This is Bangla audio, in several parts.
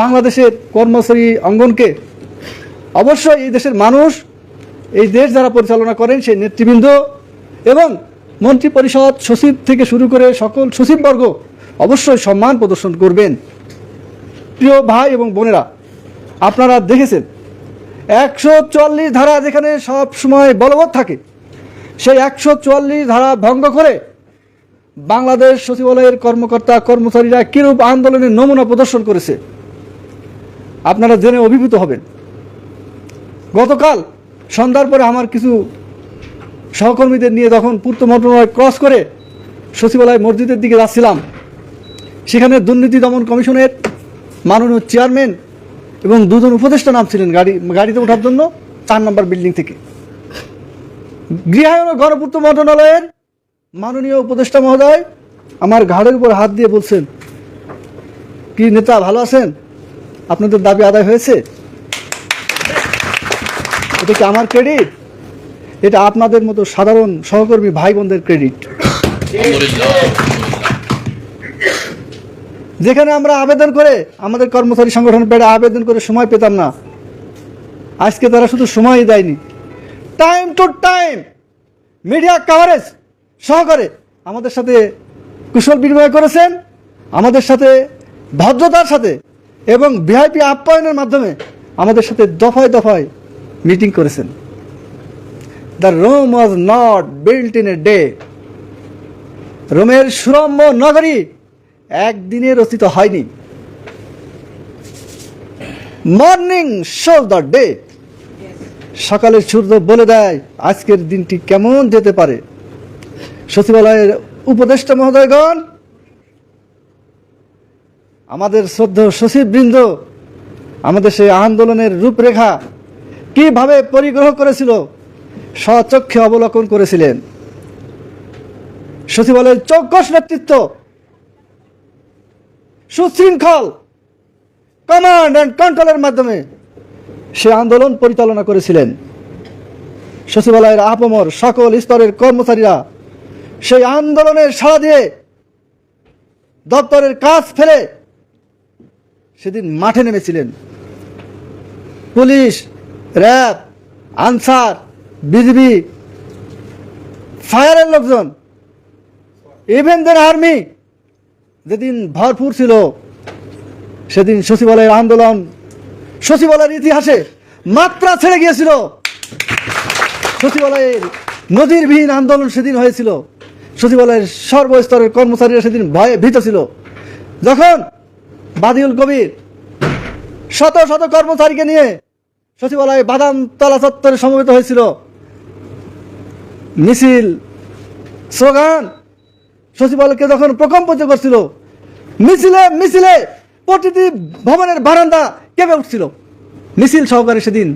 বাংলাদেশের কর্মচারী অঙ্গনকে অবশ্যই এই দেশের মানুষ, এই দেশ যারা পরিচালনা করেন সেই নেতৃবৃন্দ এবং মন্ত্রী পরিষদ, সচিব থেকে শুরু করে সকল সচিববর্গ অবশ্যই সম্মান প্রদর্শন করবেন। প্রিয় ভাই এবং বোনেরা, আপনারা দেখেছেন, একশো চুয়াল্লিশ ধারা যেখানে সব সময় বলবৎ থাকে, সেই একশো চুয়াল্লিশ ধারা ভঙ্গ করে বাংলাদেশ সচিবালয়ের কর্মকর্তা কর্মচারীরা কীরূপ আন্দোলনের নমুনা প্রদর্শন করেছে? আপনারা জেনে অভিভূত হবেন। গতকাল সন্ধ্যার পরে আমার কিছু সহকর্মীদের নিয়ে যখন পূর্ত মন্ত্রণালয় ক্রস করে সচিবালয় মসজিদের দিকে যাচ্ছিলাম, সেখানে দুর্নীতি দমন কমিশনের মাননীয় চেয়ারম্যান এবং দুজন উপদেষ্টা নামছিলেন গাড়ি, গাড়িতে ওঠার জন্য চার নম্বর বিল্ডিং থেকে। গৃহায়ন ও গণপূর্ত মন্ত্রণালয়ের মাননীয় উপদেষ্টা মহোদয় আমার ঘাড়ের উপর হাত দিয়ে বলছেন, কি নেতা, ভালো আছেন? আপনাদের দাবি আদায় হয়েছে? এটা কি আমার ক্রেডিট? এটা আপনাদের মতো সাধারণ সহকর্মী ভাই বোনদের ক্রেডিট। যেখানে আমরা আবেদন করে আমাদের কর্মচারী সংগঠন পেড়ে আবেদন করে সময় পেতাম না। আজকে তারা শুধু সময়ই দেয়নি। Time to time media coverage সহকারে আমাদের সাথে কুশল বিনিময় করেছেন। আমাদের সাথে ভদ্রতার সাথে এবং ভিআইপি আপ্যায়নের মাধ্যমে আমাদের সাথে দফায় দফায় মিটিং করেছেন। The Rome was not built in a day রোমের সুরম্য নগরী একদিনে রচিত হয়নি। মর্নিং শো দ্য ডে সকালে সূর্য বলে দেয়, আজকের দিনটি কেমন যেতে পারে? সচিবালয়ের উপদেষ্টা মহোদয়গণ আমাদের শ্রদ্ধ সচিববৃন্দ, আমাদের সেই আন্দোলনের রূপরেখা কীভাবে পরিগ্রহ করেছিল, স্বচক্ষে অবলোকন করেছিলেন। সচিবালয়ের চৌকস নেতৃত্ব, সুশৃঙ্খল কমান্ড অ্যান্ড কন্ট্রোলের মাধ্যমে সে আন্দোলন পরিচালনা করেছিলেন। সচিবালয়ের আপমর সকল স্তরের কর্মচারীরা সেই আন্দোলনের সাড়া দিয়ে দপ্তরের কাজ ফেলে সেদিন মাঠে নেমেছিলেন। পুলিশ, র্যাব, আনসার, বিজিবি, ফায়ারের লোকজন ইভেন দেন আর্মি যেদিন ভরপুর ছিল, সেদিন সচিবালয়ের আন্দোলন, সচিবালয়ের ইতিহাসে মাত্রা ছেড়ে গিয়েছিল। সচিবালয়ের নজিরবিহীন আন্দোলন সেদিন হয়েছিল। সচিবালয়ের সর্বস্তরের কর্মচারীরা সেদিন ভয়ে ভীত ছিল। যখন বাদিউল কবির। শত শত কর্মচারীকে নিয়ে সচিবালয়ে বাদাম তলা চত্বরে সমবেত হয়েছিল। মিছিল, স্লোগান, সচিবালয়কে যখন প্রকম্পিত করছিল, মিছিলে মিছিলে প্রতিটি ভবনের বারান্দা কেঁপে উঠছিল। মিছিল সহকারে সেদিন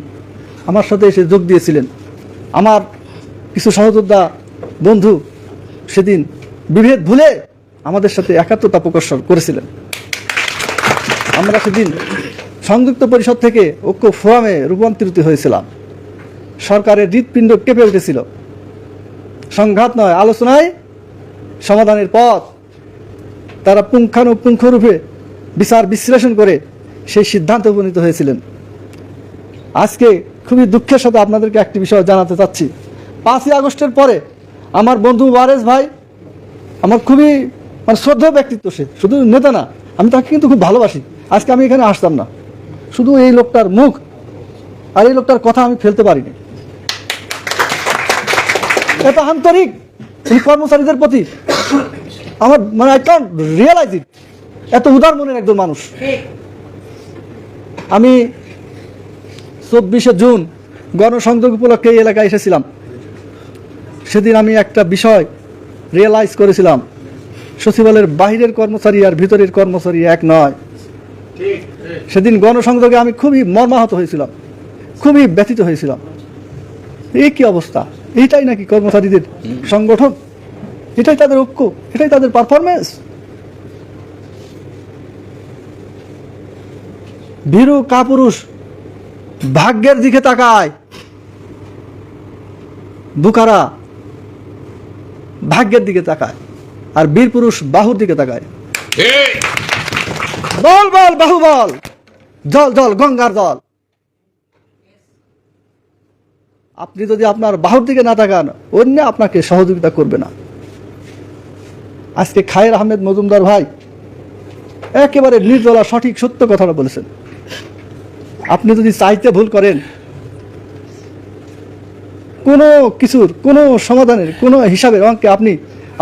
আমার সাথে এসে যোগ দিয়েছিলেন। আমার কিছু সহযোদ্ধা বন্ধু সেদিন বিভেদ ভুলে আমাদের সাথে একাত্মতা প্রকাশ করেছিলেন। আমরা সেদিন সংযুক্ত পরিষদ থেকে ঐক্য ফোরামে রূপান্তরিত হয়েছিলাম। সরকারের হৃৎপিণ্ড কেঁপে উঠেছিল। সংঘাত নয়, আলোচনায় সমাধানের পথ। তারা পুঙ্খানুপুঙ্খরূপে বিচার বিশ্লেষণ করে সেই সিদ্ধান্তে উপনীত হয়েছিলেন। আজকে খুবই দুঃখের সাথে আপনাদেরকে একটি বিষয় জানাতে চাচ্ছি। পাঁচই আগস্টের পরে আমার বন্ধু ওয়ারেস ভাই আমার খুবই মানে শ্রদ্ধা ব্যক্তিত্ব সে। শুধু নেতা না, আমি তাকে কিন্তু খুব ভালোবাসি। আজকে আমি এখানে আসতাম না। শুধু এই লোকটার মুখ আর এই লোকটার কথা আমি ফেলতে পারিনি। এত আন্তরিক। এই কর্মচারীদের প্রতি আমার মানে আই ক্যান রিয়েলাইজ ইট এত উদার মনের একজন মানুষ। আমি চব্বিশে জুন গণসংযোগ উপলক্ষে এই এলাকায় এসেছিলাম। সেদিন আমি একটা বিষয় রিয়েলাইজ করেছিলাম। সচিবালয়ের বাহিরের কর্মচারী আর ভিতরের কর্মচারী এক নয়। সেদিন গণসংযোগে আমি খুবই মর্মাহত হয়েছিলাম, খুবই ব্যথিত হয়েছিলাম। এই কি অবস্থা? এইটাই নাকি কর্মচারীদের সংগঠন? এটাই তাদের ঐক্য? এটাই তাদের পারফরমেন্স ভীরু কাপুরুষ ভাগ্যের দিকে তাকায়। বুকারা ভাগ্যের দিকে তাকায় আর বীর পুরুষ বাহুর দিকে তাকায়। বল বল বাহু বল। জল জল গঙ্গার জল আপনি যদি আপনার বাহুর দিকে না তাকান অন্য আপনাকে সহযোগিতা করবে না। আজকে খায়ের আহমেদ মজুমদার ভাই একেবারে নির্জলা সঠিক সত্য কথাটা বলেছেন। আপনি যদি চাইতে ভুল করেন কোনো কিছুর কোনো সমাধানের কোনো হিসাবের অঙ্কে আপনি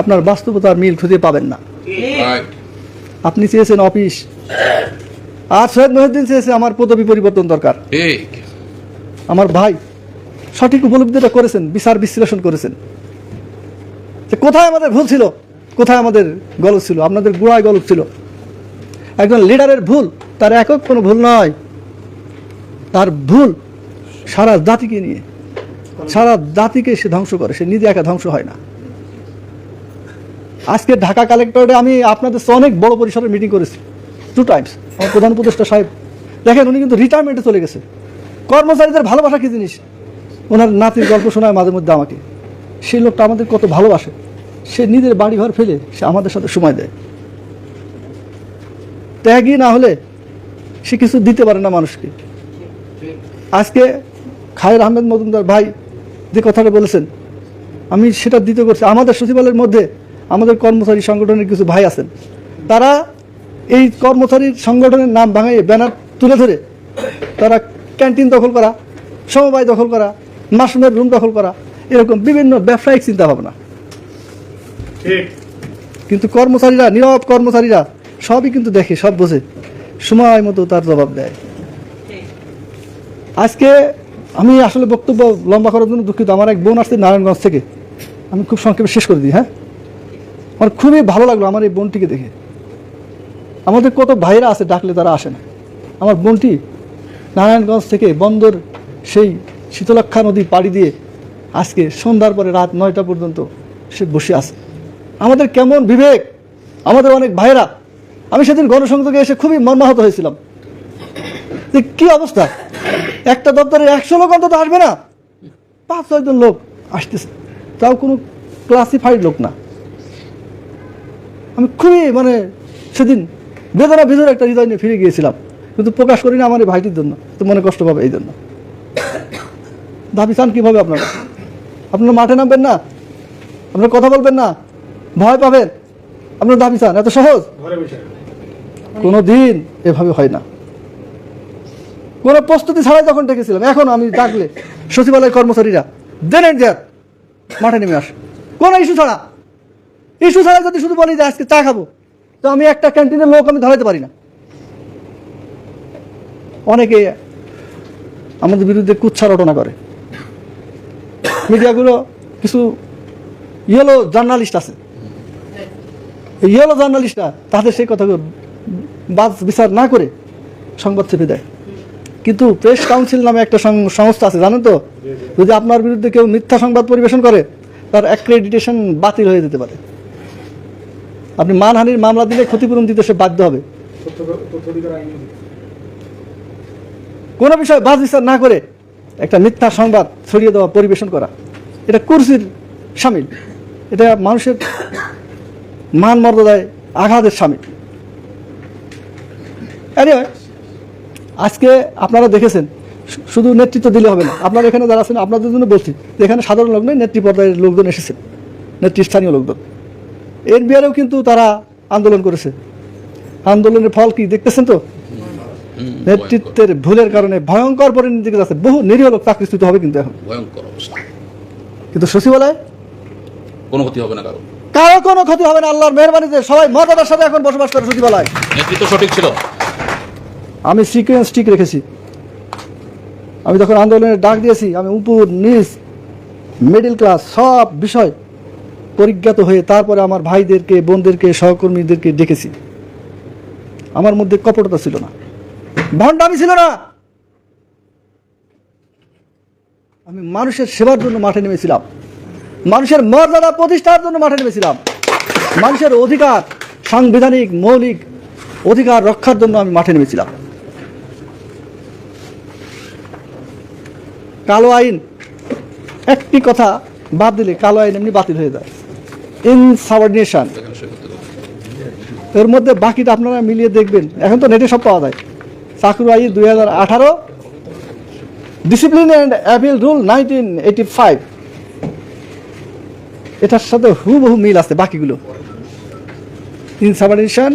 আপনার বাস্তবতার মিল খুঁজে পাবেন না। আপনি চেয়েছেন অফিস আর সৈয়দ মহিউদ্দিন চেয়েছে আমার পদবি পরিবর্তন দরকার। আমার ভাই সঠিক উপলব্ধিটা করেছেন বিচার বিশ্লেষণ করেছেন। যে কোথায় আমাদের ভুল ছিল কোথায় আমাদের গলদ ছিল আপনাদের গুড়ায় গলদ ছিল। একজন লিডারের ভুল তার একক কোনো ভুল নয়। তার ভুল সারা জাতিকে নিয়ে সারা জাতিকে সে ধ্বংস করে সে নিজে একা ধ্বংস হয় না। আজকে ঢাকা কালেক্টরেটে আমি আপনাদের অনেক বড় পরিসরের মিটিং করেছি। টু টাইমস আমার প্রধান উপদেষ্টা সাহেব। দেখেন, উনি কিন্তু রিটায়ারমেন্টে চলে গেছে। কর্মচারীদের ভালোবাসা কি জিনিস? ওনার নাতির গল্প শোনায় মাঝে মধ্যে আমাকে। সেই লোকটা আমাদের কত ভালোবাসে। সে নিজের বাড়ি ঘর ফেলে সে আমাদের সাথে সময় দেয়। ত্যাগই না হলে সে কিছু দিতে পারে না মানুষকে। আজকে খায়ের আহমেদ মজুমদার ভাই যে কথাটা বলেছেন, আমি সেটা দিতে করছি। আমাদের সচিবালয়ের মধ্যে আমাদের কর্মচারী সংগঠনের কিছু ভাই আছেন। তারা এই কর্মচারী সংগঠনের নাম ভাঙাইয়ে ব্যানার তুলে ধরে। তারা ক্যান্টিন দখল করা সমবায় দখল করা মাশরুমের রুম দখল করা এরকম বিভিন্ন ব্যবসায়িক চিন্তাভাবনা। কিন্তু কর্মচারীরা নীরব কর্মচারীরা সবই কিন্তু দেখে সব বোঝে। সময় মতো তার জবাব দেয়। আজকে আমি আসলে বক্তব্য লম্বা করার জন্য দুঃখিত। আমার এক বোন আসছে নারায়ণগঞ্জ থেকে। আমি খুব সংক্ষেপে শেষ করে দিই হ্যাঁ? আমার খুবই ভালো লাগল আমার এই বোনটিকে দেখে। আমাদের কত ভাইরা আছে ডাকলে তারা আসে না। আমার বোনটি নারায়ণগঞ্জ থেকে বন্দর সেই শীতলক্ষা নদী পাড়ি দিয়ে আজকে সন্ধ্যার পরে রাত নয়টা পর্যন্ত সে বসে আছে। আমাদের কেমন বিবেক, আমাদের অনেক ভাইরা আমি সেদিন গণসংযোগে এসে খুবই মর্মাহত হয়েছিলাম। যে কি অবস্থা? একটা দপ্তরে একশো লোক অন্তত আসবে না? পাঁচ ছয়জন লোক আসতেছে। তাও কোনো ক্লাসিফাইড লোক না। আমি খুবই মানে সেদিন বেদনা ভিতরে একটা হৃদয় নিয়ে ফিরে গিয়েছিলাম। কিন্তু প্রকাশ করি না আমার এই ভাইটির জন্য। তো মনে কষ্ট পাবে এই জন্য। দাবি চান কীভাবে আপনারা? আপনারা মাঠে নামবেন না? আপনারা কথা বলবেন না? ভয় পাবেন? আপনার দাবি চান? এত সহজ? কোনো দিন এভাবে হয় না। কোনো প্রস্তুতি ছাড়াই যখন ডেকেছিলাম, এখন আমি ডাকলে সচিবালয় কর্মচারীরা, দেন এন্ড দেয়ার মাঠে নেমে আস কোনো ইস্যু ছাড়া। ইস্যু ছাড়া যদি শুধু বলি যে, আজকে চা খাব। তো আমি একটা ক্যান্টিনের লোক আমি ধরাইতে পারি না। অনেকে আমাদের বিরুদ্ধে কুচ্ছা রটনা করে। মিডিয়াগুলো কিছু ইয়েলো জার্নালিস্ট আছে। ইয়েলো জার্নালিস্টরা তাদের সেই কথাগুলো বাদ বিচার না করে সংবাদ চেপে দেয়। কিন্তু প্রেস কাউন্সিল নামে একটা সংস্থা আছে জানেন তো? যদি আপনার বিরুদ্ধে কেউ মিথ্যা সংবাদ পরিবেশন করে তার অ্যাক্রেডিটেশন বাতিল হয়ে যেতে পারে। আপনি মানহানির মামলা দিলে ক্ষতিপূরণ দিতে সে বাধ্য হবে। কোনো বিষয় বাদ বিচার না করে একটা মিথ্যা সংবাদ ছড়িয়ে দেওয়া, পরিবেশন করা, এটা কুরসির সামিল। এটা মানুষের মান মর্যাদায় আঘাতের সামিল। আজকে আপনারা দেখেছেন শুধু নেতৃত্ব দিলে হবে না। আপনারা এখানে যারা আছেন, আপনাদের জন্য বলছি, এখানে সাধারণ লোক নয়, নেত্রী পর্যায়ের লোকজন এসেছেন নেতৃস্থানীয় লোকজন। এর বিয়ারেও কিন্তু তারা আন্দোলন করেছে। আন্দোলনের ফল কি দেখতেছেন তো? নেতৃত্বের ভুলের কারণে ভয়ঙ্কর পরিণতিকে যাচ্ছে। বহু নিরীহ লোক চাকরিচ্যুত হবে কিন্তু এখন। ভয়ঙ্কর অবস্থা। কিন্তু সচিবালয়? কোনো ক্ষতি হবে না কারও। কারও কোনো ক্ষতি হবে না আল্লাহর মেহরবানিতে সবাই মর্যাদার সাথে এখন বসবাস করে সচিবালয়। নেতৃত্ব সঠিক ছিল। আমি সিকুয়েন্স ঠিক রেখেছি। আমি যখন আন্দোলনের ডাক দিয়েছি আমি উপর নিচ মিডল ক্লাস সব বিষয় পরিজ্ঞাত হয়ে তারপরে আমার ভাইদেরকে, বোনদেরকে, সহকর্মীদেরকে ডেকেছি। আমার মধ্যে কপটতা ছিল না। ভণ্ডামি ছিল না! আমি মানুষের সেবার জন্য মাঠে নেমেছিলাম। মানুষের মর্যাদা প্রতিষ্ঠার জন্য মাঠে নেমেছিলাম। মানুষের অধিকার, সাংবিধানিক, মৌলিক অধিকার রক্ষার জন্য আমি মাঠে নেমেছিলাম। কালো আইন, একটি কথা বাদ দিলে কালো আইন এমনি বাতিল হয়ে যায়। ইনসাবর্ডিনেশন এর মধ্যে বাকিটা আপনারা মিলিয়ে দেখবেন। এখন তো নেটে সব পাওয়া যায়। চাকরি আইন দুই হাজার আঠারো discipline and appeal rule nineteen eighty five এটার সাথে হুবহু মিল আছে বাকিগুলো। ইনসাবারেশন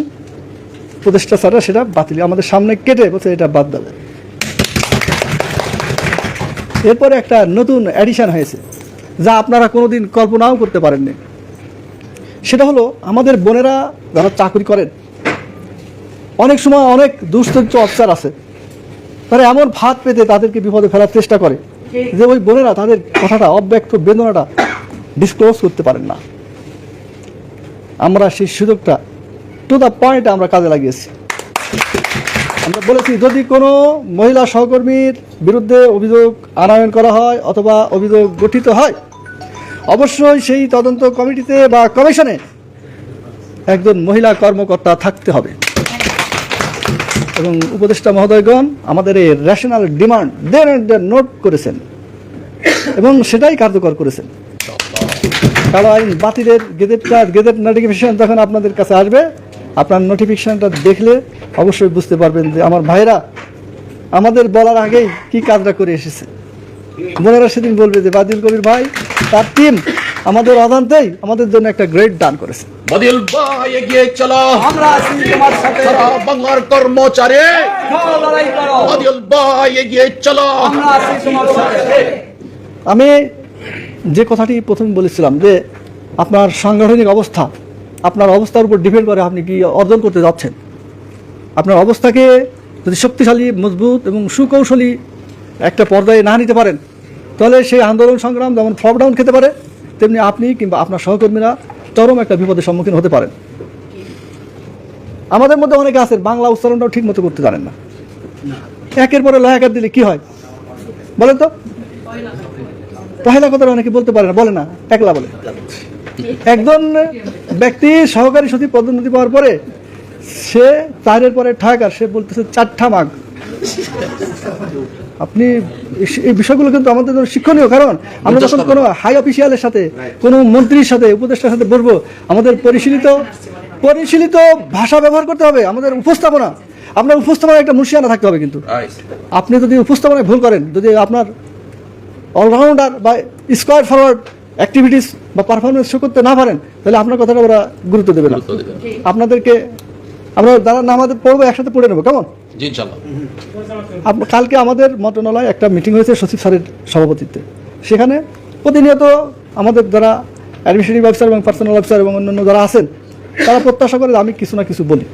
উপদেষ্টা ছাড়া সেটা বাতিল। আমাদের সামনে কেটে বলছে এটা বাদ দেবে। এরপরে একটা নতুন অ্যাডিশন হয়েছে, যা আপনারা কোনোদিন কল্পনাও করতে পারেননি। সেটা হলো আমাদের বোনেরা যারা চাকরি করেন অনেক সময় অনেক দুশ্চরিত্র অফিসার আছে তারা এমন ভাত পেতে তাদেরকে বিপদে ফেলার চেষ্টা করে যে ওই বোনেরা তাদের কথাটা অব্যক্ত বেদনাটা ডিসক্লোজ করতে পারেন না। আমরা সেই সুযোগটা টু দ্য পয়েন্ট আমরা কাজে লাগিয়েছি। আমরা বলেছি যদি কোনো মহিলা সহকর্মীর বিরুদ্ধে অভিযোগ আনয়ন করা হয় অথবা অভিযোগ গঠিত হয় অবশ্যই সেই তদন্ত কমিটিতে বা কমিশনে একজন মহিলা কর্মকর্তা থাকতে হবে। এবং উপদেষ্টা মহোদয়গণ, আমাদের এই রেশনাল ডিমান্ড দেন নোট করেছেন এবং সেটাই কার্যকর করেছেন। কারও আইন বাতিলের গেজেটটা, গেজেট নোটিফিকেশন যখন আপনাদের কাছে আসবে, আপনার নোটিফিকেশনটা দেখলে অবশ্যই বুঝতে পারবেন যে আমার ভাইরা আমাদের বলার আগেই কি কাজটা করে এসেছে। বোনেরা সেদিন বলবে যে বাদিল কবির ভাই তার টিম আমাদের অজান্তেই আমাদের জন্য একটা গ্রেট দান করেছে। বাদিল ভাই এগিয়ে চলো। আমরা আছি তোমার সাথে। সারা বাংলার কর্মচারী। চলো লড়াই করো। বাদিল ভাই এগিয়ে চলো। আমরা আছি তোমার সাথে। আমি যে কথাটি প্রথম বলেছিলাম যে আপনার সাংগঠনিক অবস্থা আপনার অবস্থার উপর ডিপেন্ড করে আপনি কি অর্জন করতে যাচ্ছেন। আপনার অবস্থাকে যদি শক্তিশালী মজবুত এবং সুকৌশলী একটা পর্যায়ে না নিতে পারেন। তাহলে সেই আন্দোলন সংগ্রাম যেমন ফ্লপ ডাউন খেতে পারে, তেমনি আপনি কিংবা আপনার সহকর্মীরা চরম একটা বিপদের সম্মুখীন হতে পারেন। আমাদের মধ্যে অনেকে আছেন, বাংলা উচ্চারণটাও ঠিক মতো করতে জানেন না। একের পরে লয়াকার দিলে কি হয়? বলেন তো। পহেলা কথা অনেকে বলতে পারে না, বলে না, একলা বলে। একজন ব্যক্তি সহকারী সচিব পদোন্নতি পাওয়ার পরে সে চারের পরে ঠাক আর সে বলতেছে চারটা মাগ আপনি এই- বিষয়গুলো কিন্তু আমাদের জন্য শিক্ষণীয় কারণ আমরা যখন কোনো হাই অফিসিয়ালের সাথে কোনো মন্ত্রীর সাথে উপদেষ্টার সাথে বসবো আমাদের পরিশীলিত পরিশীলিত ভাষা ব্যবহার করতে হবে আমাদের উপস্থাপনা। আপনার উপস্থাপনা একটা মুর্শিয়ানা থাকতে হবে কিন্তু। আপনি যদি উপস্থাপনায় ভুল করেন যদি আপনার অলরাউন্ডার বা স্কোয়ার ফরওয়ার্ড অ্যাক্টিভিটিস বা পারফরমেন্স শো করতে না পারেন তাহলে আপনার কথাটা ওরা গুরুত্ব দেবে না। গুরুত্ব দেবে না। আপনাদেরকে আমরা যারা না আমাদের পড়ব একসাথে পড়ে নেব কেমন? কালকে আমাদের মন্ত্রণালয়ে একটা মিটিং হয়েছে সচিব স্যারের সভাপতিত্বে। সেখানে প্রতিনিয়ত আমাদের যারা অ্যাডমিনিস্ট্রেটিভ অফিসার এবং পার্সোনাল অফিসার এবং অন্যান্য যারা আছেন, তারা প্রত্যাশা করে আমি কিছু না কিছু বলি।